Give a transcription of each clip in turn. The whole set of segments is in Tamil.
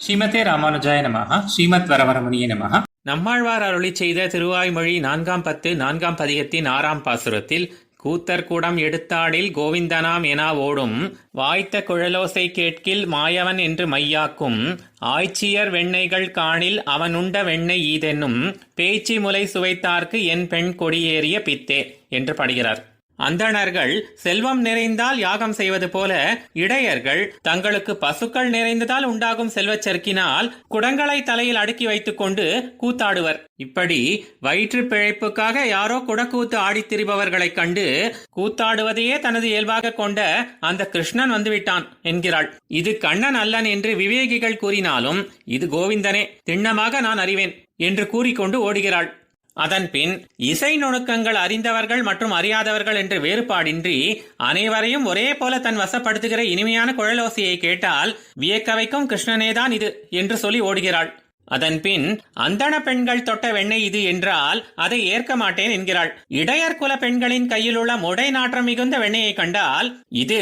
ஸ்ரீமதே ராமானுஜாய நமஹ ஸ்ரீமத் வரவரமணிய நமஹ. நம்மாழ்வார் அருளி செய்த திருவாய்மொழி நான்காம் பத்து நான்காம் பதிகத்தின் ஆறாம் பாசுரத்தில் கூத்தர் கூடம் எடுத்தாடில் கோவிந்தனாம் என ஓடும் வாய்த்த குழலோசை கேட்கில் மாயவன் என்று மையாக்கும் ஆய்ச்சியர் வெண்ணெய்கள் காணில் அவனுண்ட வெண்ணெய் ஈதென்னும் பேச்சி முலை சுவைத்தார்க்கு என் பெண் கொடியேறிய பித்தே என்று படுகிறார். அந்தணர்கள் செல்வம் நிறைந்தால் யாகம் செய்வது போல இடையர்கள் தங்களுக்கு பசுக்கள் நிறைந்ததால் உண்டாகும் செல்வச் செருக்கினால் குடங்களை தலையில் அடுக்கி வைத்துக் கொண்டு கூத்தாடுவர். இப்படி வயிற்று பிழைப்புக்காக யாரோ குடக்கூத்து ஆடித் திரிபவர்களைக் கண்டு கூத்தாடுவதையே தனது இயல்பாக கொண்ட அந்த கிருஷ்ணன் வந்துவிட்டான் என்கிறாள். இது கண்ணன் அல்லன் என்று விவேகிகள் கூறினாலும் இது கோவிந்தனே திண்ணமாக நான் அறிவேன் என்று கூறிக்கொண்டு ஓடுகிறாள். அதன்பின் இசை நுணுக்கங்கள் அறிந்தவர்கள் மற்றும் அறியாதவர்கள் என்று வேறுபாடின்றி அனைவரையும் ஒரே போல தன் வசப்படுத்துகிற இனிமையான குழலோசையை கேட்டால் வியக்க வைக்கும் கிருஷ்ணனேதான் இது என்று சொல்லி ஓடுகிறாள். அதன்பின் அந்தன பெண்கள் தொட்ட வெண்ணெய் இது என்றால் அதை ஏற்க மாட்டேன் என்கிறாள். இடையர் குல பெண்களின் கையில் உள்ள முடை நாற்றம் மிகுந்த வெண்ணெயை கண்டால் இது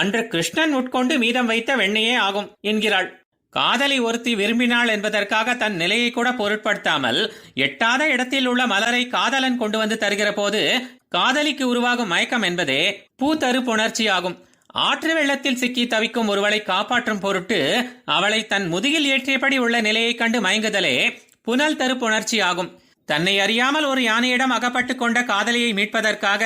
அன்று கிருஷ்ணன் உட்கொண்டு மீதம் வைத்த வெண்ணெயே ஆகும் என்கிறாள். காதலி ஒருத்தி விரும்பினாள் என்பதற்காக தன் நிலையை கூட பொருட்படுத்தாமல் எட்டாத இடத்தில் உள்ள மலரை காதலன் கொண்டு வந்து தருகிற போது காதலிக்கு உருவாகும் மயக்கம் என்பதே பூத்தரு புணர்ச்சியாகும். ஆற்று வெள்ளத்தில் சிக்கி தவிக்கும் ஒருவளை காப்பாற்றும் பொருட்டு அவளை தன் முதுகில் ஏற்றியபடி உள்ள நிலையைக் கண்டு மயங்குதலே புனல் தரு புணர்ச்சியாகும். தன்னை அறியாமல் ஒரு யானையிடம் அகப்பட்டு கொண்ட காதலியை மீட்பதற்காக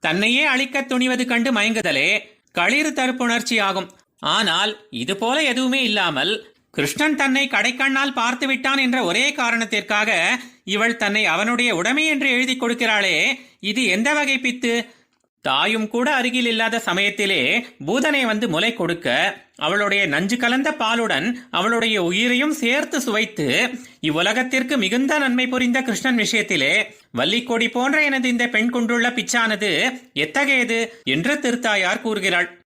தன்னையே அழிக்கத் துணிவது கண்டு மயங்குதலே களிறு தருப்புணர்ச்சி ஆகும் ஆனால் இது போல எதுவுமே இல்லாமல் கிருஷ்ணன் தன்னை கடைக்கண்ணால் பார்த்து விட்டான் என்ற ஒரே காரணத்திற்காக இவள் தன்னை அவனுடைய உடைமை என்று எழுதி கொடுக்கிறாளே. இது எந்த வகை பித்து? தாயும் கூட அருகில் இல்லாத சமயத்திலே பூதனை வந்து முலை கொடுக்க அவளுடைய நஞ்சு கலந்த பாலுடன் அவளுடைய உயிரையும் சேர்த்து சுவைத்து இவ்வுலகத்திற்கு மிகுந்த நன்மை புரிந்த கிருஷ்ணன் விஷயத்திலே வள்ளிக்கொடி போன்ற எனது இந்த பெண் கொண்டுள்ள பிச்சானது எத்தகையது? என்று திருத்தாயார் கூறுகிறாள்.